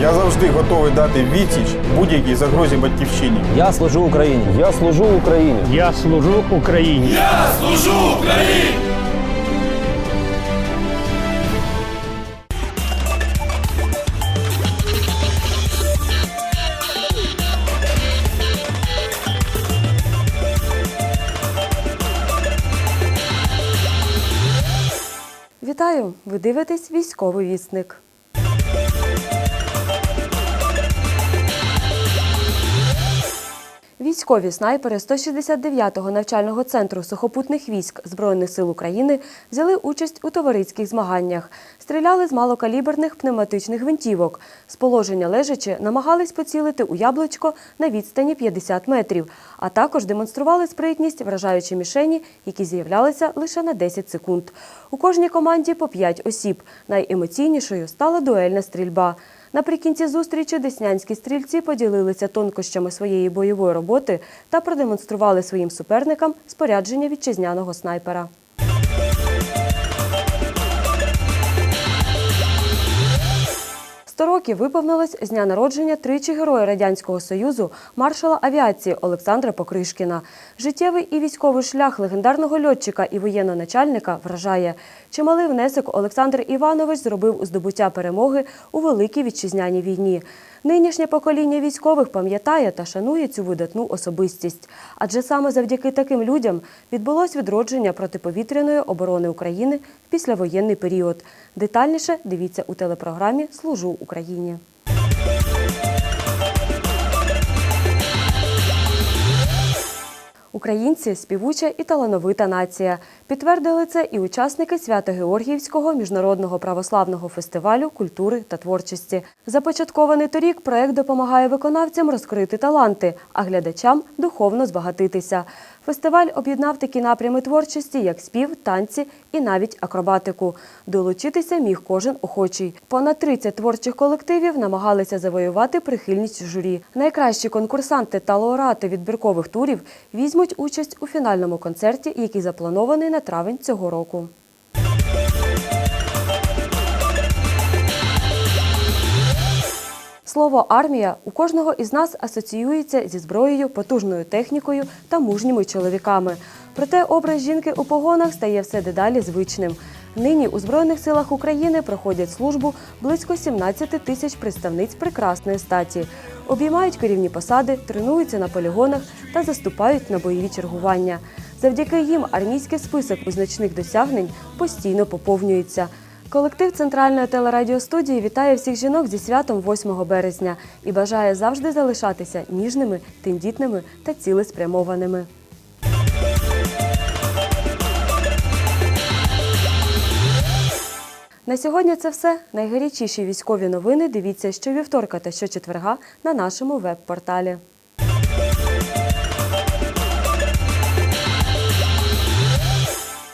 завжди готовий дати відсіч будь-якій загрозі батьківщині. Я служу Україні. Я служу Україні. Я служу Україні. Я служу Україні. Вітаю! Ви дивитесь військовий вісник. Військові снайпери 169-го навчального центру сухопутних військ Збройних сил України взяли участь у товариських змаганнях. Стріляли з малокаліберних пневматичних гвинтівок. З положення лежачи намагались поцілити у яблучко на відстані 50 метрів, а також демонстрували спритність, вражаючи мішені, які з'являлися лише на 10 секунд. У кожній команді по 5 осіб. Найемоційнішою стала дуельна стрільба. Наприкінці зустрічі деснянські стрільці поділилися тонкощами своєї бойової роботи та продемонстрували своїм суперникам спорядження вітчизняного снайпера. Сто років виповнилось з дня народження тричі героя Радянського Союзу, маршала авіації Олександра Покришкіна. Життєвий і військовий шлях легендарного льотчика і воєнного начальника вражає. Чималий внесок Олександр Іванович зробив у здобуття перемоги у Великій вітчизняній війні. Нинішнє покоління військових пам'ятає та шанує цю видатну особистість. Адже саме завдяки таким людям відбулось відродження протиповітряної оборони України в післявоєнний період. Детальніше дивіться у телепрограмі Служу Україні. Українці співуча і талановита нація. Підтвердили це і учасники Свято-Георгіївського міжнародного православного фестивалю культури та творчості. Започаткований торік проект допомагає виконавцям розкрити таланти, а глядачам духовно збагатитися. Фестиваль об'єднав такі напрями творчості, як спів, танці і навіть акробатику. Долучитися міг кожен охочий. Понад 30 творчих колективів намагалися завоювати прихильність журі. Найкращі конкурсанти та лауреати відбіркових турів візьмуть участь у фінальному концерті, який запланований на травень цього року. Слово армія у кожного із нас асоціюється зі зброєю, потужною технікою та мужніми чоловіками. Проте образ жінки у погонах стає все дедалі звичним. Нині у Збройних силах України проходять службу близько 17 тисяч представниць прекрасної статі. Обіймають керівні посади, тренуються на полігонах та заступають на бойові чергування. Завдяки їм армійський список визначних досягнень постійно поповнюється. Колектив центральної телерадіостудії вітає всіх жінок зі святом 8 березня і бажає завжди залишатися ніжними, тендітними та цілеспрямованими. На сьогодні це все. Найгарячіші військові новини дивіться щовівторка та щочетверга на нашому веб-порталі.